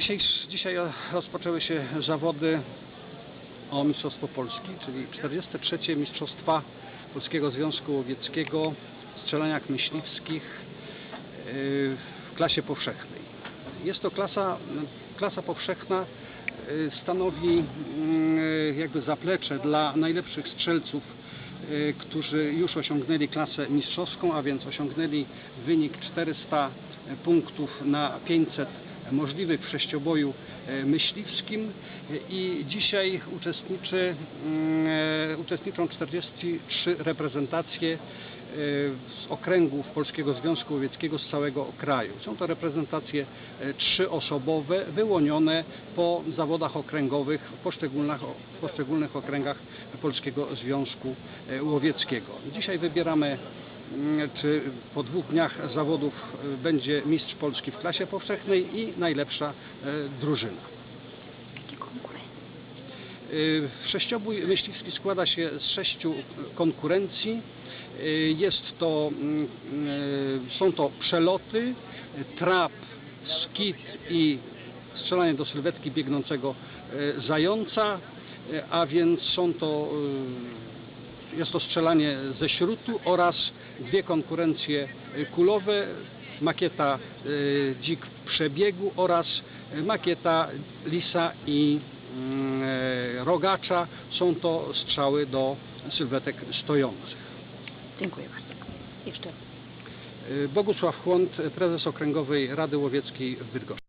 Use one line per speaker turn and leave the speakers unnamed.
Dzisiaj, dzisiaj rozpoczęły się zawody o Mistrzostwo Polski, czyli 43. Mistrzostwa Polskiego Związku Łowieckiego w strzelaniach myśliwskich yy, w klasie powszechnej. Jest to klasa, klasa powszechna yy, stanowi yy, jakby zaplecze dla najlepszych strzelców, którzy już osiągnęli klasę mistrzowską, a więc osiągnęli wynik 400 punktów na 500 możliwych w sześcioboju e, myśliwskim E, i dzisiaj uczestniczy, mm, e, uczestniczą 43 reprezentacje z okręgów Polskiego Związku Łowieckiego z całego kraju. Są to reprezentacje trzyosobowe, wyłonione po zawodach okręgowych w poszczególnych, w poszczególnych okręgach Polskiego Związku Łowieckiego. Dzisiaj wybieramy czy po dwóch dniach zawodów y, będzie mistrz Polski w klasie powszechnej i najlepsza e, drużyna. Y, Sześciobój myśliwski składa się z sześciu konkurencji. Y, Jest to, mm, y, są to przeloty, trap, skit i strzelanie do sylwetki biegnącego y, zająca, y, a więc są to y, jest to strzelanie ze śrutu oraz dwie konkurencje kulowe, makieta y, dzik w przebiegu oraz y, makieta lisa i mm, e, rogacza. Są to strzały do sylwetek stojących.
Dziękuję bardzo. Jeszcze
Bogusław Chłont, prezes Okręgowej Rady Łowieckiej w Bydgoszczy.